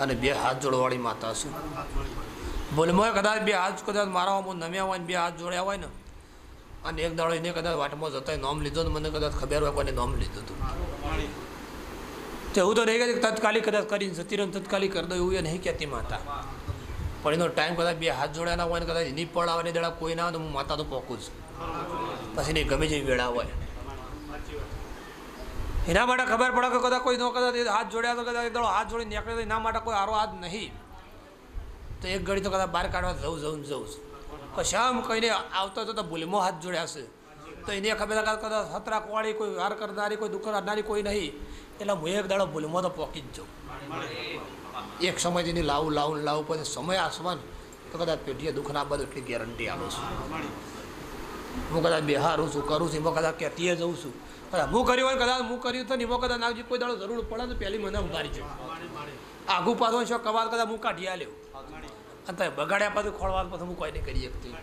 અને બે હાથ જોડવાળી માતા છું. ભૂલમાં કદાચ બે હાથ કદાચ મારા હું નમ્યા હોય ને બે હાથ જોડ્યા હોય ને, અને એક દાડો એને કદાચ વાટમાં જતા નોમ લીધો ને મને કદાચ ખબર હોય કોને નોમ લીધું હતું. તો એવું તો નહીં કે તત્કાલિક કદાચ કરીને જતી રહ્યો તત્કાલિક કરી દો, એવું એ નહીં કહેતી માતા. પણ એનો ટાઈમ કદાચ બે હાથ જોડ્યાના હોય ને કદાચ એની પડ આવે ને દેડા કોઈ ના આવે તો હું માતા તો પોકું જ. પછી ગમે જેવી વેળા હોય. એના માટે ખબર પડે કે કદાચ કોઈ ન કદાચ હાથ જોડ્યા તો કદાચ એક દાડો હાથ જોડી નીકળે તો એના માટે કોઈ આરો હાથ નહીં. તો એક ઘડી તો કદાચ બહાર કાઢવા જવું જવું જવું છું. કશામ કહીને આવતો હતો તો ભૂલમાં હાથ જોડ્યા છે. તો એને ખબર કદાચ હતરા કોવાળી કોઈ વાર કરનારી, કોઈ દુઃખ કરનારી કોઈ નહીં. એટલે હું એક દાડો ભૂલમાં તો પોકી જ જાઉં. એક સમય એની લાવું લાવું લાવું પછી સમય આસવાન તો કદાચ પેટીએ દુઃખ ના બધું એટલી ગેરંટી આપું છું. હું કદાચ બિહારું છું, કરું છું, એમાં કદાચ કહેતીએ જઉં છું. હું કર્યું હોય કદાચ હું કર્યું તો નિમો કદાચ નાગજી કોઈ દાડો જરૂર પડે તો પહેલી મને ઉતારી છે. આઘું પાછો છો, કવાલ કદાચ હું કાઢી આલ્યો. અને તમે બગાડ્યા પછી ખોળવા પછી હું કોઈ નહીં કરી શકતી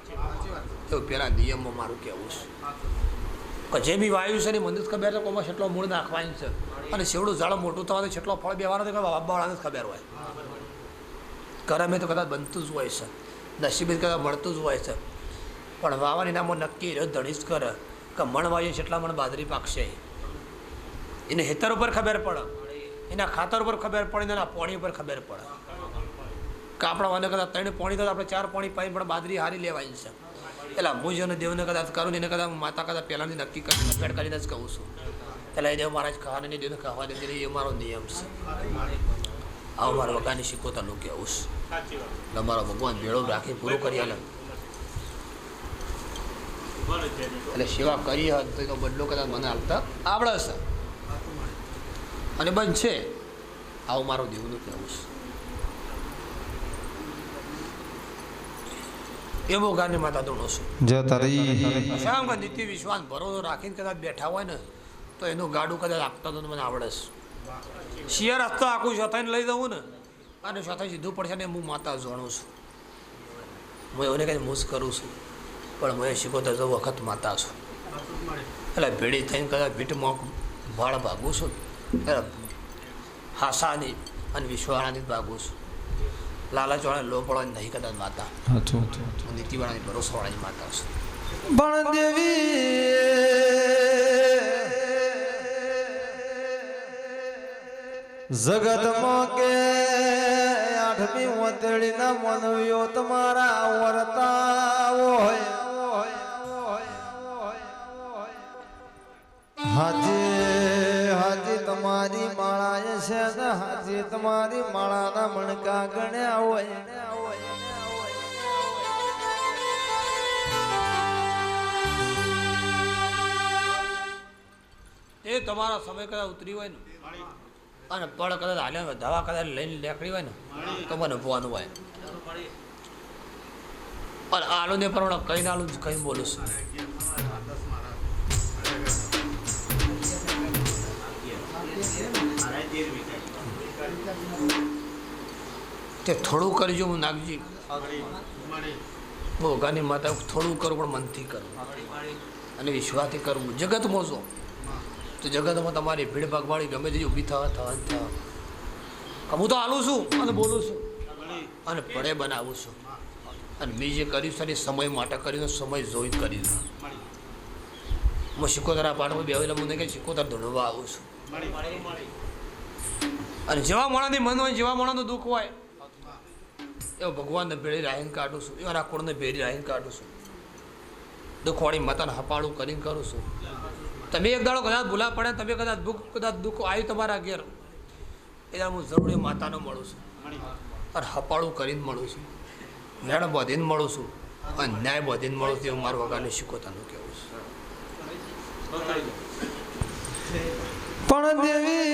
તો પેલા નિયમમાં મારું કહેવું છે. જે બી વાયુ છે ને મંદિર ખબર છે, કોમાં છેટલો મૂળ નાખવાનું છે. અને શેવડું ઝાડ મોટું થવાનું છેટલો ફળ બેવાનો તો બાબાવાળાને જ ખબર હોય. કરમે તો કદાચ બનતું જ હોય છે. નસીબે કદાચ મળતું જ હોય છે. પણ વાવાની નામો નક્કી ધણીશ કરે કે મણ વાવીએ જેટલા મણ બાજરી પાકશે. એને હેતર ઉપર ખબર પડે. એના ખાતર ઉપર ખબર પડે એના પોણી ઉપર ખબર પડે. કે આપણા વાને કદાચ ત્રણ પોણી તો આપણે ચાર પોણી પાઈ પણ બાજરી હારી લેવાય છે. એટલે હું જેને દેવને કદાચ કરું ને એને કદાચ માતા કદાચ પહેલાંથી નક્કી કરી નક્કડ કરીને જ કહું છું. એટલે એ દેવ મહારાજ ખાવાને નહીં દેવને ખાવા દે એ મારો નિયમ છે. આવો મારા વગાની શીખોતાનું કહેવું છે. એટલે મારો ભગવાન ભેળો રાખી, પૂરો કરી આલે. એટલે સેવા કરી હોત તો એનો બદલો કદાચ મને આપતા આવડે છે અને બનશે છે. આવું મારું દેવનું કહેવું છે. એવો ગાની માતા દોડો છું. શામ કે નિત્ય વિશ્વાસ ભરોસો રાખીને કદાચ બેઠા હોય ને તો એનું ગાડું કદાચ આપતા તો મને આવડે છે. શિયાર રસ્તો આખું શોથાઈને લઈ દઉં ને અને શોથાઈ સીધું પડશે ને હું માતા જાણું છું. હું એવું કંઈ મૂસ કરું છું. પણ મેં શીખોતર તો વખત માતા છું. એટલે ભેડી થઈને કદાચ ભીટમાં ભાળ ભાગું છું એટલે હાસાની અને વિશ્વાળાની જ ભાગું છું. લાલચવાળા લોપવાળાની નહીં કદાચ માતા. હું નીતિવાળાની ભરોસાવાળાની માતા છું. પણ દેવી જગતમાં કે આઠમી વતેડી ના મનવ્યો તમારા વર્તા હોય. હાજી હાજી તમારી માળા છે હાજી તમારી માળાના મણકા ગણ્યા હોય. એ તમારા સમય કદાચ ઉતરી હોય ને, અને પળ કદાચ હાલ્યા દવા કદાચ લઈને લેકડી હોય ને, તો મને ભવાનું હોય. અને આલુ ને પ્રમાણે કઈ નાલું કઈ બોલું છું. તે થોડું કરજો હું નાગજી. ભોગાની માતા થોડું કરું પણ મનથી કરું. અને વિશ્વાસથી કરવું જગતમાં મોજો તો જગતમાં તમારી ભીડ ભાગવાળી ગમે તે ઊભી થવા થવા થવા. હું તો હાલું છું. અને બોલું છું. અને પડે બનાવું છું. અને મેં જે કર્યું છે સમય માટે કર્યું સમય જોઈ કર્યું હું શિકોતરા પાઠમાં બેવેલા મને કે શિકોતર ધોળવા આવું છું. અને જેવા મોણાની મન હોય, જેવા મોણાનું દુઃખ હોય એવો ભગવાનને ભેળી રાહીને કાઢું છું. એવા રાખોડને ભેળી રાહીને કાઢું છું. દુઃખવાળી માતાને હપાળું કરીને કરું છું. તમે એક દાડો કદાચ ભૂલા પડે, તમે કદાચ દુઃખ કદાચ દુઃખ આવ્યું તમારા ઘેર એટલે હું જરૂરી માતાને મળું છું. અને હપાળું કરીને મળું છું. મેળ બધીને મળું છું. અને ન્યાય બધીને મળું છું. એવું મારું વગાને શીખોતાનું કહેવું છે. પણ દેવી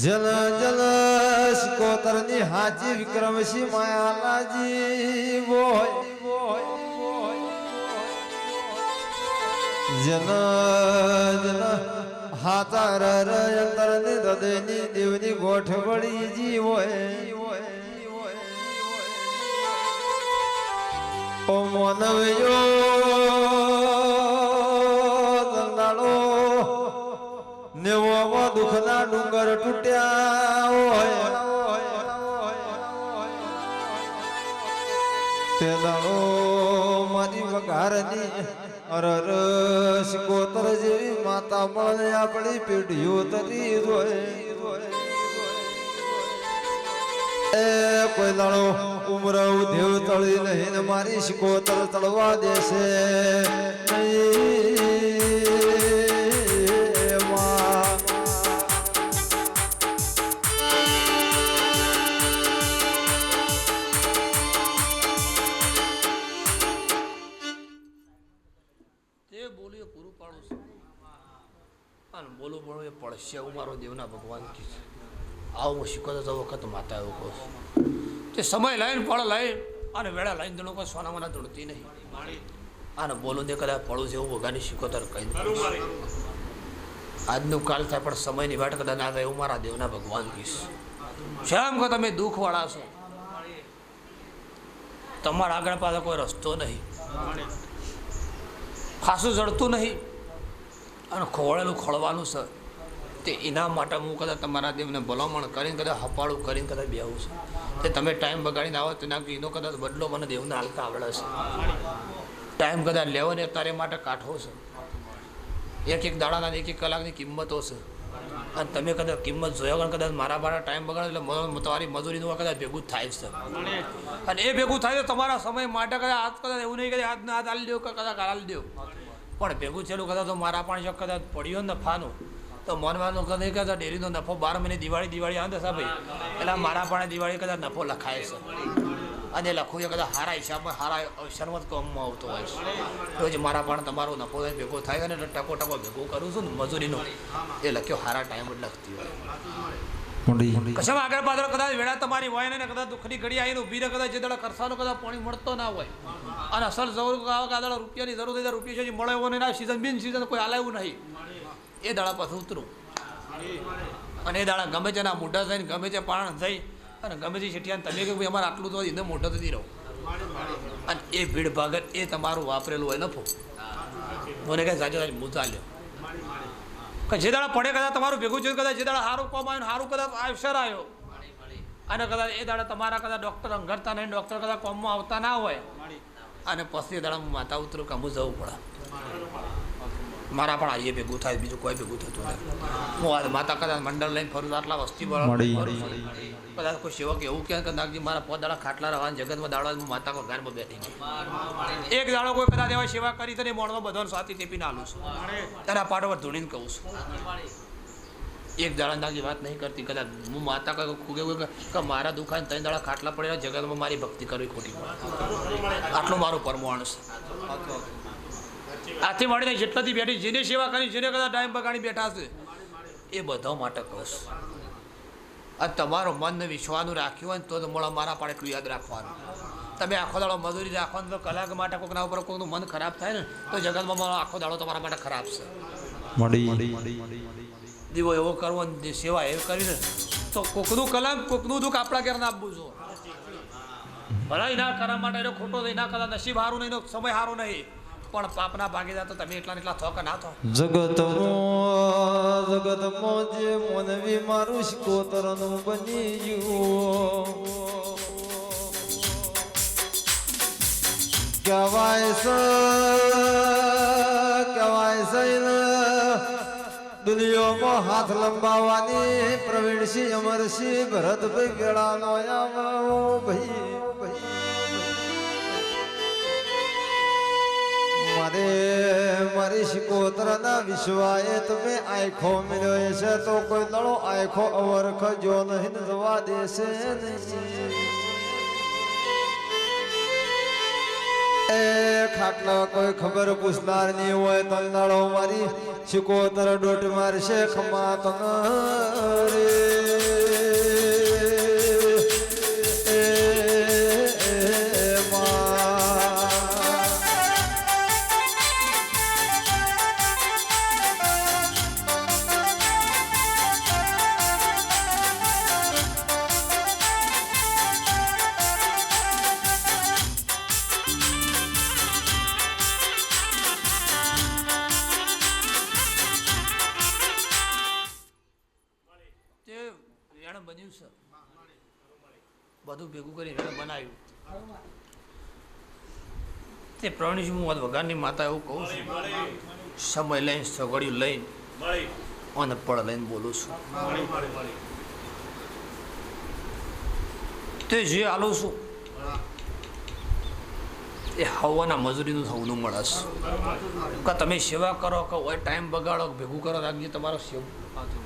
જલ જલ કોતરની હાજી વિક્રમસિંહ માયાલાજી બોય. જન જન હાતા ર અંતરની હૃદયની દેવની ગોઠવડી જી હોય. ઓ માનવયો નેવોમાં ડુંગર તૂટ્યા મારી વઘારની અરર સિકોતર જેવી માતા મળે આપણી પેઢીઓ તરી જોય. એ કોઈ દાડો ઉમરાવ દેવ તળી નહીં મારી સિકોતર તળવા દેશે. નહીં હું તો વખત માતા એવું કહું તે સમય લઈને ફળ લઈ અને વેળા લઈને તો કોઈ સોનામાં દોડતી નહીં. અને બોલું દે કદાચ પડું જેવું ભગાની શીખોતર કહી આજનું કાલ થાય પણ સમયની વાટ કદાચ ના થાય એવું મારા દેવના ભગવાન કહીશ. શ્યામ કહો, તમે દુઃખવાળા છો. તમારા આગળ પાછળ કોઈ રસ્તો નહીં. ખાસું જડતું નહીં. અને ખોળેલું ખોળવાનું છે તે એના માટે હું કદાચ તમારા દેવને ભલામણ કરીને કદાચ હપાળું કરીને કદાચ બેહું છું. તે તમે ટાઈમ બગાડીને આવો તેના એનો કદાચ બદલો મને દેવને હાલતા આવડે છે. ટાઈમ કદાચ લેવો ને તારે માટે કાઠો છે. એક એક દાડાના એક એક કલાકની કિંમતો છે. અને તમે કદાચ કિંમત જોયા વગર કદાચ મારા મારા ટાઈમ બગાડો એટલે તમારી મજૂરીનું કદાચ ભેગું થાય છે. અને એ ભેગું થાય તો તમારા સમય માટે કદાચ આજ કદાચ એવું નહીં કે આજના હાથ હાલી દો કે કદાચ હાલી દો. પણ ભેગું છેલ્લું કદાચ તો મારા પણ જો કદાચ પડ્યો ને નફાનું તો મનવાનું કદાચ કદાચ ડેરીનો નફો બાર મહિને દિવાળી દિવાળી આવે છે એટલે મારા પણ દિવાળી કદાચ નફો લખાય છે. અને લખું એ કદાચ હારા હિસાબમાં હારા જ કામમાં આવતો હોય છે. રોજ મારા પણ તમારો નફો ભેગો થાય અને ટકો ટકો ભેગો કરું છું ને મજૂરીનો. એ લખ્યો હારા ટાઈમ જ લખતી હોય. કશામાં આગળ પાછળ કદાચ વેળા તમારી હોય ને કદાચ દુઃખની ઘડી આવીને ઊભી રહે કદાચ જે દાડા ખર્ચાનો કદાચ પાણી મળતો ના હોય. અને અસલ જરૂર કાદા રૂપિયાની જરૂર થઈ રૂપિયા છે મળે એવો નહીં સિઝન બિન સિઝન કોઈ હાલે એવું નહીં. એ દાડા પાછું ઉતરું. અને એ દાડા ગમે તેના મોઢા થઈને, ગમે તે પાણ થઈ, અને ગમે તે શેઠિયાને તમે કે ભાઈ અમારે આટલું તો એને મોઢો થતી રહો. અને એ ભીડ ભાગત એ તમારું વાપરેલું હોય નફો. મને કહે, સાચો સાચો, હું લ્યો જે દાડા પડે કદાચ તમારું ભેગું થયું, કદાચ જે દાડા સારું કોમ આવ્યું સારું કદાચ અવસર આવ્યો. અને કદાચ એ દાડા તમારા કદાચ ડૉક્ટર અંગરતા નહીં ડૉક્ટર કદાચ કોમમાં આવતા ના હોય. અને પછી દાડા માતા ઉતરું કે હું જવું પડે. મારા પણ આઈએ ભેગું થાય બીજું કોઈ ભેગું થતું નથી. હું આ માતા કદાચ મંડળ લઈને ફરું આટલા વસ્તી. કદાચ કોઈ સેવક એવું કહે કે નાગજી મારા પોત દાડા ખાટલા રહેવા જગતમાં દાડા હું માતા કો ઘરમાં બેઠી છું એક દાડો કોઈ કદાચ એવા સેવા કરી તો મોણમાં બધાને સ્વાતી ટેપીને આલું છું. તારા પાટો પર ધૂણીને કહું છું. એક દાડા દાગી વાત નહીં કરતી કદાચ હું માતા કહું કે કે- કે મારા દુકાન ત્રણ દાડા ખાટલા પડેલા જગતમાં મારી ભક્તિ કરવી ખોટી. પડે આટલું મારું પરમાણુ છે. આથી મળીને જેટલાથી બેઠી જેને સેવા કરી જેને કદાચ ટાઈમ બગાડી બેઠા છે એ બધા માટે કહું છું આ તમારો મનને વિશ્વાનું રાખ્યું હોય ને તો મોડા મારા પાડે એટલું યાદ રાખવાનું. તમે આખો દાડો મજૂરી રાખવાનું તો કલાક માટે કોઈકના ઉપર કોઈનું મન ખરાબ થાય ને તો જગતમાં મારો આખો દાડો તમારા માટે ખરાબ છે. દીવો એવો કરવો ને જે સેવા એ કરીને તો કોકનું કલાક કોકનું દુઃખ આપણા ઘેર ના આપવું ભલા ભલાઈ ના કરવા માટે એનો ખોટો એના ના કરા નસીબ સારું નહીં એનો સમય સારો નહીં. પણ પાપના ભાગીદાર તો તમે એટલા ને એટલા થો કે ના થો? જગતમાં જગતમાં જે મનવી મારું શિકોતરનું બની ગયું. કહેવાય છે કહેવાય છે ને દુનિયામાં હાથ લંબાવવાની પ્રવીણસિંહ અમરસિંહ ભરતભાઈ વેળાનો આવો ભાઈ. મારી તમે આખો મળ્યો છે, તો કોઈ દળો આખો અવરખ નહીં ને જવા દેશે એ ખાટલા કોઈ ખબર પૂછનાર નહીં હોય તો દાડો મારી શિકોતર ડોટ મારશે, ખમા તન તે પ્રવણીશ હું આજ વગાડની માતા એવું કહું છું. સમય લઈને સગડ્યું લઈને, અને પળ લઈને બોલું છું. તે જે આલું છું, એ હવાના મજૂરીનું થવાનું મળશે કે તમે સેવા કરો, કે હોય ટાઈમ બગાડો ભેગું કરો રાખજો તમારો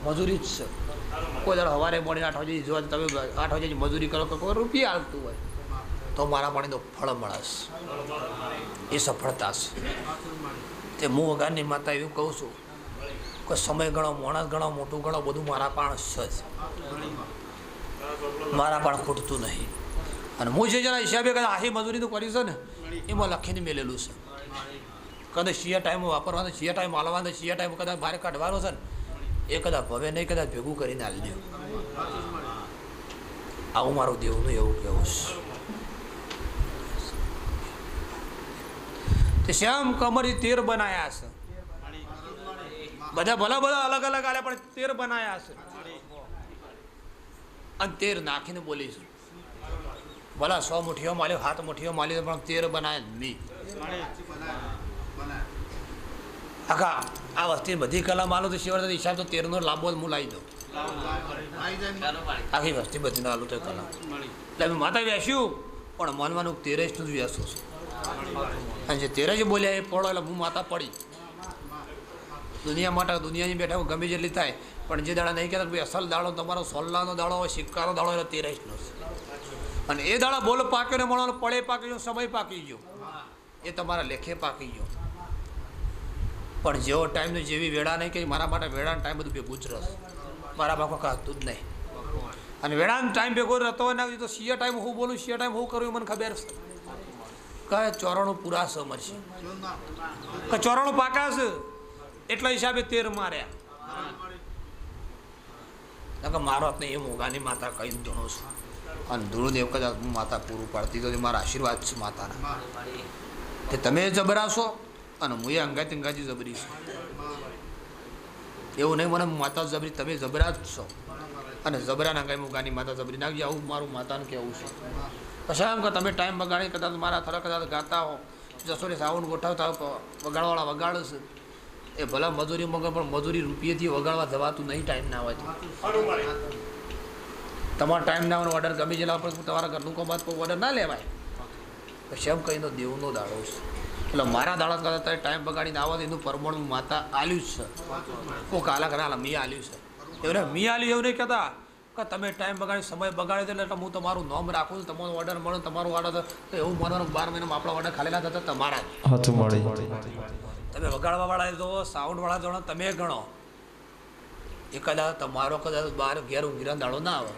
મજૂરી જ છે. કોઈ દર સવારે મળીને આઠ વાગે જો તમે આઠ વાગે મજૂરી કરો, કે કોઈ રૂપિયા આવતું હોય, તો મારા પાણીનો ફળ મળે છે. એ સફળતા છે. તે હું વગારની માતા એવું કહું છું કે સમય ગણો, માણસ ગણો, મોટું ગણો, બધું મારા પણ છે. મારા પણ ખૂટતું નહીં. અને હું જે જરા હિસાબે કદાચ આહી મજૂરીનું કરી છે ને, એમાં લખીને મેલેલું છે. કદાચ શિયા ટાઈમ વાપરવાનો, શિયા ટાઈમ હાલવાનો, શિયા ટાઈમ કદાચ બહાર કાઢવાનો છે ને, એ કદાચ હવે નહીં, કદાચ ભેગું કરીને આવી દો. આવું મારું દેવનું એવું કેવું છે. તે શ્યામ કમરી તેર બનાયા છે. બધા ભલા ભલા અલગ અલગ આલ્યા પણ તેર બનાયા છે. અને તેર નાખીને બોલીશું ભલા સો મુઠીઓ માલ્યો, હાથ મુઠીઓ માલ્યો, પણ તેર બનાય નહીં. આખા, આ વસ્તી બધી કલા માલો તો શિવાય હિસાબ તો તેરનો લાંબો હું લાવી દઉં. આખી વસ્તી બધી ના તો કલા. એટલે અમે માતા વ્યાસ્યું પણ માનવાનું તેરે જ જ વ્યાસું છું. અને જે તેરે જ બોલ્યા એ પડો એટલે હું માતા પડી. દુનિયા માટે દુનિયાની બેઠા ગમે જેટલી થાય, પણ જે દાડા નહીં કહેતા ભાઈ અસલ દાડો તમારો સોલ્લાનો દાડો હોય સિક્કાનો દાડો એટલે તેરે જ છે. અને એ દાડા બોલ પાક્યો ને મળવાનો પડે પાકી ગયો, સમય પાકી ગયો. એ તમારા લેખે પાકી ગયો. પણ જેવો ટાઈમ જેવી વેળા નહીં કે મારા માટે વેળાનો ટાઈમ બધું ભેગું જ રસ મારા બાપા કાતું જ નહીં. અને વેળાનો ટાઈમ ભેગો રહેતો હોય ને તો શિયા ટાઈમ હું બોલું, શિયા ટાઈમ હું કરું મને ખબર છે. કયા ચોરાણું પૂરા સમરશે કે ચોરાણું પાકા છે એટલા હિસાબે તેર માર્યા. કે મારો હાથને એ મોગાની માતા કહી ધૂણું છું. અને ધૂળદેવ કદાચ હું માતા પૂરું પાડતી તો મારા આશીર્વાદ છે માતાના. કે તમે જબરાશો અને હું એ અંગાતી અંગાતી જબરી છું. એવું નહીં મને માતા જબરી તમે જબરા જ છો. અને જબરાના કઈ મુગાની માતા જબરી નાખજે આવું મારું માતાને કહેવું છે. પછી એમ કે તમે ટાઈમ બગાડી કદાચ મારા થોડા કદાચ ગાતા હો જસોરી સાઉન્ડ ગોઠવતા હો વગાડવાળા વગાડશે એ ભલા મજૂરી મગર પણ મજૂરી રૂપિયેથી વગાડવા જવાતું નહીં ટાઈમ ના હોય તમારો ટાઈમ ના હોય ઓર્ડર ગમી જેલા પણ તમારા ઘરનું કમાત કોઈ ઓર્ડર ના લેવાય. પછી એમ કહીને દેવનો દાડો છે. એટલે મારા દાડા કરતા તારે ટાઈમ બગાડીને આવો એનું પરમણ માતા આલ્યું જ છે. કોઈ કાલા આલા મી આલ્યું છે. એવું મી આલ્યું એવું નહીં કહેતા? કે તમે ટાઈમ બગાડી સમય બગાડી દે એટલે હું તમારું નામ રાખું છું તમારો ઓર્ડર મળે તમારું ઓર્ડર તો એવું માનવાનું બાર મહિનામાં આપણા ઓર્ડર ખાલેલા થતા તમારા હાથ મળી. તમે વગાડવાવાળા જો સાઉન્ડવાળા ગણો તમે ગણો. એ કદાચ તમારો કદાચ બહાર ઘેર ઊંઘીરા દાડો ના આવે.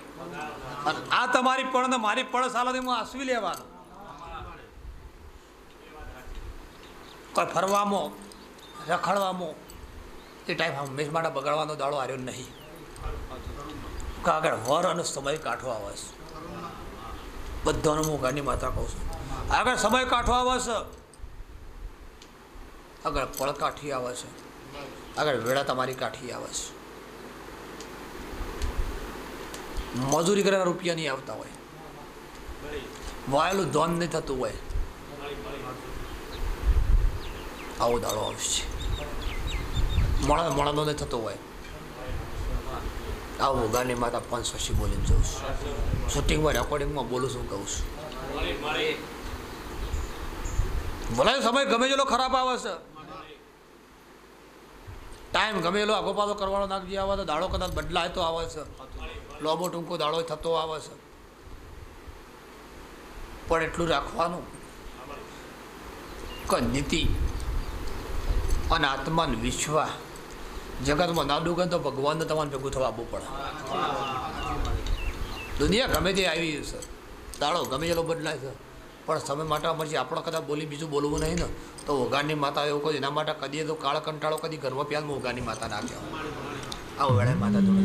અને આ તમારી પણ ને મારી પણ સાલોથી હું આસવી લેવાનું. કોઈ ફરવામાં રખડવામાં એ ટાઈમ હંમેશ માટે બગાડવાનો દાડો આવ્યો નહીં. આગળ વર અને સમય કાઢો આવે છે. બધાનો હું ઘરની માતા કહું છું. આગળ સમય કાઢો આવે છે. આગળ પળ કાઠી આવે છે. આગળ વેળા તમારી કાઠી આવે છે. મજૂરી કરેલા રૂપિયા નહીં આવતા હોય. વાયેલું ધોન નહીં થતું હોય. આવો દાડો આવશે મોણા મોણાનો નહીં થતો હોય. આવું ગાની માતા પાંચ પછી બોલીને જઉં છું. શૂટિંગમાં રેકોર્ડિંગમાં બોલું છું, કહું છું. ભલે સમય ગમે જેલો ખરાબ આવે છે. ટાઈમ ગમે એલો આગો પાછો કરવાનો નાખજી આવે તો દાડો કદાચ બદલાય તો આવે છે. લોબો ટૂંકો દાડો થતો આવે છે. પણ એટલું રાખવાનું કે નીતિ અને આત્માનો વિશ્વાસ જગતમાં ના ડૂગે તો ભગવાનને તમારે ભેગું થવા આવવું પડે. દુનિયા ગમે તે આવી છે. તાળો ગમે તેલો બદલાય છે. પણ સમય માટે પછી આપણો કદાચ બોલી બીજું બોલવું નહીં ને. તો ઓગાની માતા એવું કહ્યું એના માટે કદી તો કાળ કંટાળો, કદી ઘરમાં પ્યાલમાં ઓગાની માતા નાખ્યો આવો વેળાએ માતા જોડે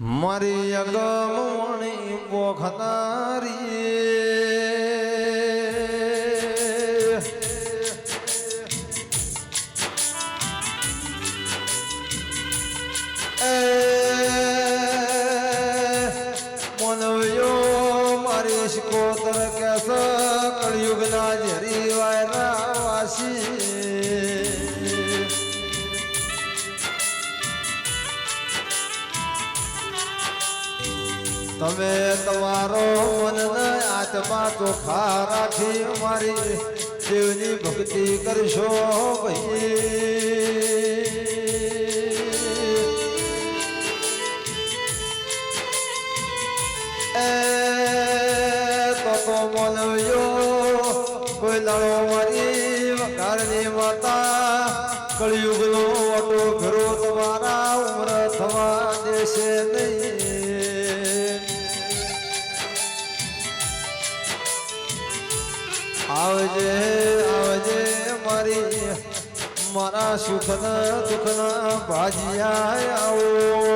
મારી અગમણી પોખનારી. કોતર કેસ કળિયુગના ઝરી વાયરા વાસી તમે તમારો મનને આત્મા ચોખા રાખી મારી શિવની ભક્તિ કરશો ભાઈ. કળિયુગનો ઓટો ફેરો તમારા ઉમર થવા દેશે નહીં. આવજે આવજે મારી, મારા સુખના દુઃખના ભાજિયા આવો.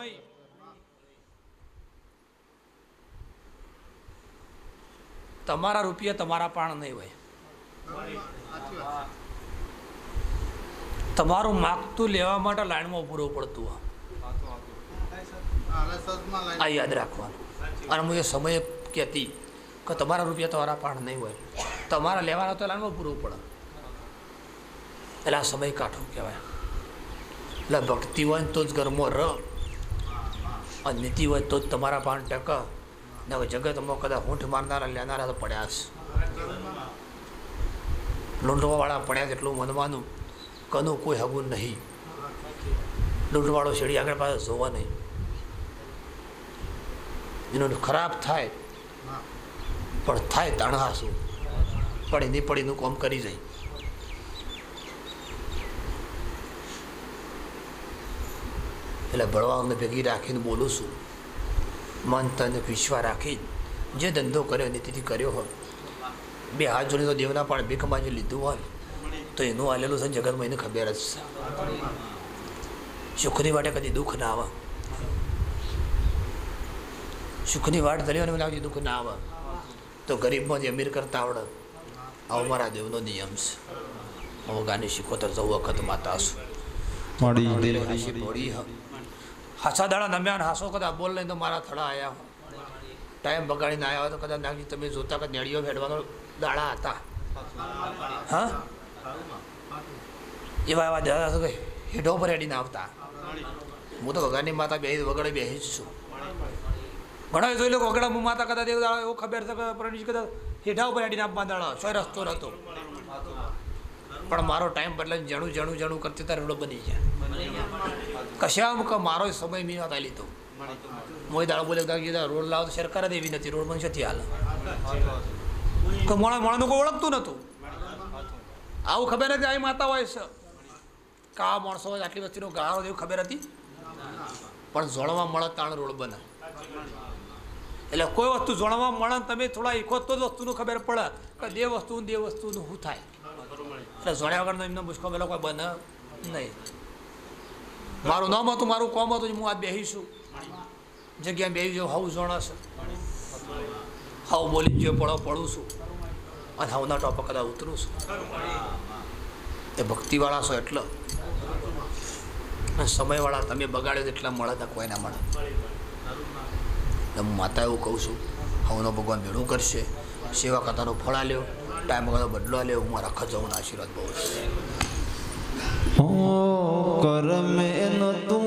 સમય. તમારા રૂપિયા તમારા પણ નહીં હોય. તમારું માગતું લેવા માટે લાઈનમાં પૂરું પડતું આ યાદ રાખવાનું. અને હું એ સમયે કહેતી કે તમારા રૂપિયા તમારા પણ નહીં હોય. તમારા લેવાના તો લાઈનમાં પૂરું પડે. એટલે આ સમય કાઠો કહેવાય. એટલે ભક્તિ હોય તો જ ઘરમાં ર અને નીતિ હોય તો જ તમારા પાન ટક. ને જગતમાં કદાચ હૂંઠ મારનારા, લેનારા તો પડ્યા છે લૂંટવાવાળા પડ્યા એટલું મનવાનું કનું કોઈ હગું નહીં. લૂંટવાળો શેડી આગળ પાસે જોવા નહીં. એનું ખરાબ થાય. પણ થાય તાણહાશું પડી નહીં પડીનું કોમ કરી જાય. એટલે બળવાઓને ભેગી રાખીને બોલું છું. મન તન વિશ્વા રાખી જે ધંધો કર્યો નીતિથી કર્યો હોય. બે હાથ જોડી તો દેવના પણ ભીખ જે લીધું હોય. તો એનું આલેલું છે જગતમાં એને ખબર જ છે. સુખની માટે કદી દુઃખ ના આવે. સુખની વાટ ધરી અને મને આવતી દુઃખ ના આવે. તો ગરીબમાં જ અમીર કરતા આવડે. આવો મારા દેવનો નિયમ છે. હું ગાની શીખોતર જવું વખત માતા છું. મળી હાસી દાડા નમ્યા હાસો કદાચ બોલ લઈને તો મારા થડા આવ્યા ટાઈમ બગાડીને આવ્યા હોય તો કદાચ નાગજી તમે જોતા કે નેડીઓ ફેડવાનો દાડા હતા. હા? એવા એવા દાદા કઈ હેઢો પર હેડીને આવતા. હું તો વગાડની માતા બેહી વગડે બેસી છું. ઘણા જોઈ લો વગડા હું માતા કદાચ એવું ખબર છે પરણીશ કદાચ હેઢા ઉપર હેડીને આપવા દાડા સોય રસ્તો નહોતો પણ મારો ટાઈમ બદલાઈને જણું જણું જણું કરતી તારે રોડ બની ગયા. કશામ કે મારો સમય મેં હતા લીધો. મોય દાળ બોલે કીધા રોડ લાવો તો સરકાર જ એવી નથી, રોડ બનશે થી હાલ? તો મોણા મોણાનું કોઈ ઓળખતું નહોતું આવું ખબર નથી આવી માતા હોય છે. કા માણસો આટલી વસ્તીનો ગાળો એવું ખબર હતી પણ જોડવા મળે તાણ રોડ બને એટલે કોઈ વસ્તુ જોડવા મળે તમે થોડા તો જ વસ્તુનું ખબર પડે કે બે વસ્તુ બે વસ્તુનું શું થાય. એટલે જોડ્યા વગરનો એમનો મુશ્કો પેલો કોઈ બને નહીં. મારું નામ હતું, મારું કોમ હતું, હું આ બેહીશું જગ્યાએ બેહી જાઉં, હાવ જોણાશે હાવ બોલી જો પડો પડું છું. અને હાવના ટોપક કદાચ ઉતરું છું. એ ભક્તિવાળા છો એટલે. સમયવાળા તમે બગાડ્યો એટલા મળે તો કોઈના મળે. એટલે માતા એવું કહું છું, હવનો ભગવાન ભેળું કરશે, સેવા કરતાનો ફળ આલ્યો, ટાઈમ કરતો બદલો આલ્યો, હું મારા ખજાઓના આશીર્વાદ બહુ છે. તું